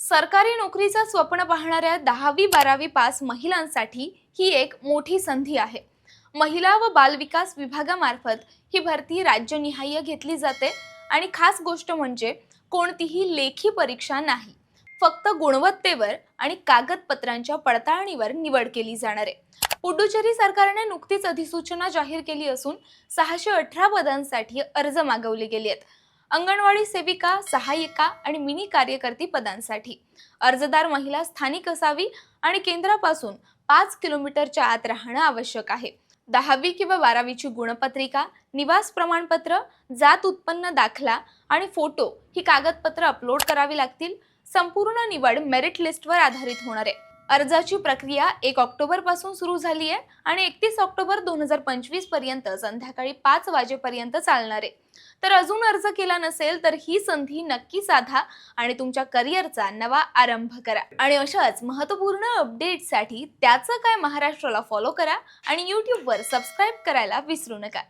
सरकारी नोकरीचं स्वप्न पाहणाऱ्या दहावी बारावी पास महिलांसाठी ही एक मोठी संधी आहे. महिला व बालविकास विभागामार्फत ही भरती राज्यनिहाय घेतली जाते आणि खास गोष्ट म्हणजे कोणतीही लेखी परीक्षा नाही. फक्त गुणवत्तेवर आणि कागदपत्रांच्या पडताळणीवर निवड केली जाणार आहे. पुडुचेरी सरकारने नुकतीच अधिसूचना जाहीर केली असून सहाशे अठरा पदांसाठी अर्ज मागवले गेले आहेत. अंगणवाडी सेविका सहाय्यिका आणि मिनी कार्यकर्ती पदांसाठी. अर्जदार महिला स्थानिक असावी आणि केंद्रापासून पाच किलोमीटरच्या आत राहणं आवश्यक आहे. दहावी किंवा बारावीची गुणपत्रिका निवास प्रमाणपत्र जात उत्पन्न दाखला आणि फोटो ही कागदपत्र अपलोड करावी लागतील. संपूर्ण निवड मेरिट लिस्टवर आधारित होणार आहे. अर्जाची प्रक्रिया एक ऑक्टोबरपासून सुरू झाली आहे आणि एकतीस ऑक्टोबर दोन हजार पंचवीसपर्यंत संध्याकाळी पाच वाजेपर्यंत चालणार आहे. तर अजून अर्ज केला नसेल तर ही संधी नक्की साधा आणि तुमच्या करिअरचा नवा आरंभ करा. आणि अशाच महत्त्वपूर्ण अपडेटसाठी त्याचं काय महाराष्ट्राला फॉलो करा आणि यूट्यूबवर सबस्क्राईब करायला विसरू नका.